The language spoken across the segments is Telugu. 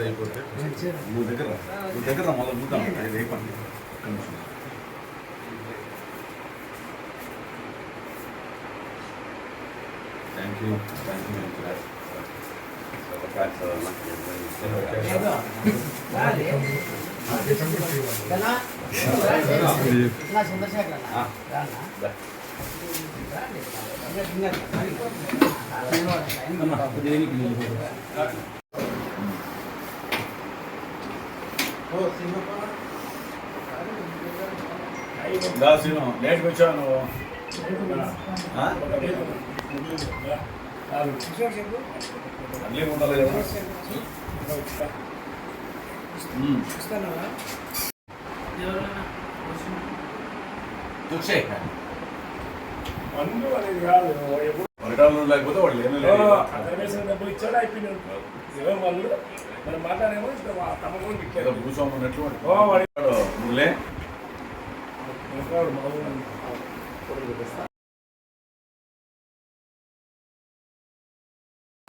అయిపోతే నువ్వు దగ్గర రా. నువ్వు దగ్గర రా, మొదలు చూద్దాం ఐదు అయిపోయింది ఒక్క నిమిషం. Thank you thank you Venkataraj. సర్వకార్య సర్వనా. ఆ, దా. దా సీను లేట్కి వచ్చావు నువ్వు లేకపోతే వాళ్ళు ఏమీ లేదు డబ్బులు ఇచ్చాడు అయిపోయినాడు ఎవరు వాళ్ళు మన మాట్లాడేమో తమ ఏదో భూస్వామి ఉన్నట్లు వాడి- వాడు.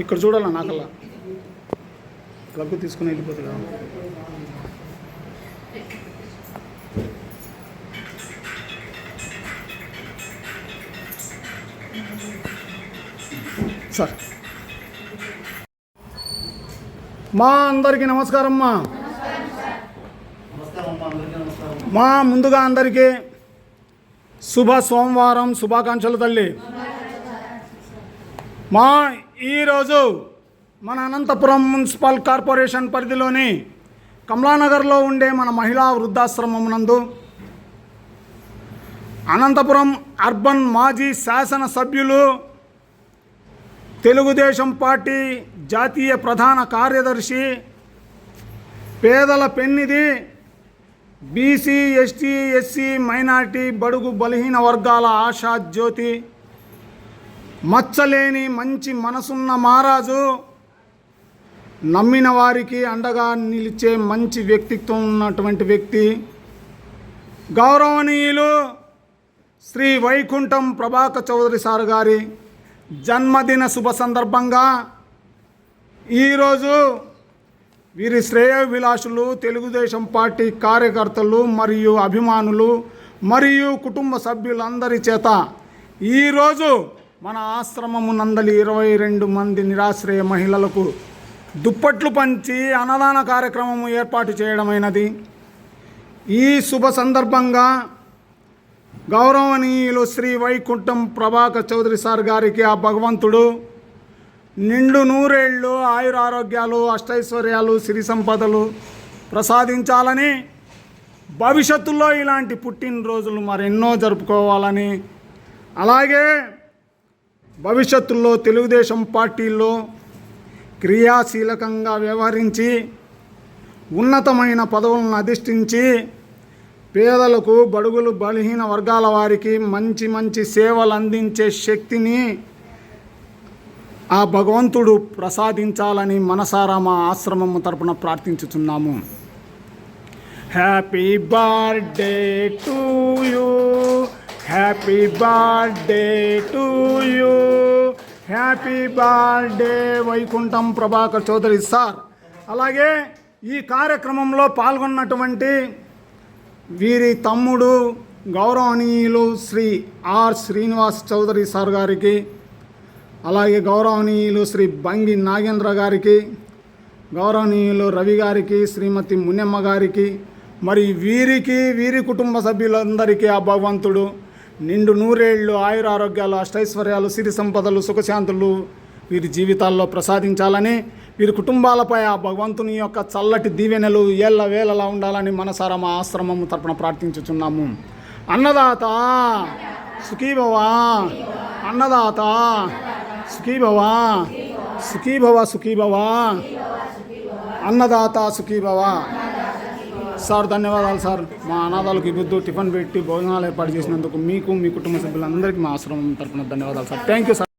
ఇక్కడ చూడాలా నాకల్లా? క్లబ్కి తీసుకుని వెళ్ళిపోతుందా సార్. మా అందరికీ నమస్కారం మా మా ముందుగా అందరికీ శుభ సోమవారం శుభాకాంక్షలు తల్లి. మా ఈరోజు మన అనంతపురం మున్సిపల్ కార్పొరేషన్ పరిధిలోని కమలానగర్లో ఉండే మన మహిళా వృద్ధాశ్రమం నందు అనంతపురం అర్బన్ మాజీ శాసనసభ్యులు తెలుగుదేశం పార్టీ జాతీయ ప్రధాన కార్యదర్శి పేదల పెన్నిది బీసీ ఎస్టీ ఎస్సీ మైనార్టీ బడుగు బలహీన వర్గాల ఆశా జ్యోతి మచ్చలేని మంచి మనసున్న మహారాజు నమ్మిన వారికి అండగా నిలిచే మంచి వ్యక్తిత్వం ఉన్నటువంటి వ్యక్తి. గౌరవనీయులు శ్రీ వైకుంఠం ప్రభాకర్ చౌదరి సార్ గారి జన్మదిన శుభ సందర్భంగా ఈరోజు వీరి శ్రేయోభిలాషులు తెలుగుదేశం పార్టీ కార్యకర్తలు మరియు అభిమానులు మరియు కుటుంబ సభ్యులందరి చేత ఈరోజు మన ఆశ్రమము నందలి ఇరవై రెండు మంది నిరాశ్రయ మహిళలకు దుప్పట్లు పంచి అన్నదాన కార్యక్రమము ఏర్పాటు చేయడమైనది. ఈ శుభ సందర్భంగా గౌరవనీయులు శ్రీ వైకుంఠం ప్రభాకర్ చౌదరి సార్ గారికి ఆ భగవంతుడు నిండు నూరేళ్ళు ఆయురారోగ్యాలు అష్టైశ్వర్యాలు సిరి సంపదలు ప్రసాదించాలని భవిష్యత్తులో ఇలాంటి పుట్టినరోజులు మరెన్నో జరుపుకోవాలని అలాగే భవిష్యత్తులో తెలుగుదేశం పార్టీలో క్రియాశీలకంగా వ్యవహరించి ఉన్నతమైన పదవులను అధిష్ఠించి పేదలకు బడుగులు బలహీన వర్గాల వారికి మంచి మంచి సేవలు అందించే శక్తిని ఆ భగవంతుడు ప్రసాదించాలని మనసారా మా ఆశ్రమం తరపున ప్రార్థించుచున్నాము. Happy birthday to you happy birthday to you happy birthday Vaikuntham Prabhakar Chowdary sir అలాగే ఈ కార్యక్రమంలో పాల్గొన్నటువంటి వీరి తమ్ముడు గౌరవనీయులు శ్రీ ఆర్ శ్రీనివాస్ చౌదరి సార్ గారికి అలాగే గౌరవనీయులు శ్రీ బంగి నాగేంద్ర గారికి గౌరవనీయులు రవి గారికి శ్రీమతి మున్నెమ్మ గారికి మరి వీరికి వీరి కుటుంబ సభ్యులందరికీ ఆ భగవంతుడు నిండు నూరేళ్ళు ఆయుర ఆరోగ్యాలు అష్టైశ్వర్యాలు సిరి సంపదలు సుఖశాంతులు వీరి జీవితాల్లో ప్రసాదించాలని వీరి కుటుంబాలపై ఆ భగవంతుని యొక్క చల్లటి దీవెనలు ఏళ్ళ వేళలా ఉండాలని మనసారా మా ఆశ్రమం తరపున ప్రార్థించుచున్నాము. అన్నదాత! సుఖీభవా! అన్నదాత! సుఖీభవా! సుఖీభవ సుఖీభవా! అన్నదాత సుఖీభవ! సార్ ధన్యవాదాలు సార్. మా అనాథాలకు ఇబ్బంది టిఫిన్ పెట్టి భోజనాలు ఏర్పాటు చేసినందుకు మీకు మీ కుటుంబ సభ్యులందరికీ మా ఆశ్రమం తరపున ధన్యవాదాలు సార్. Thank you sir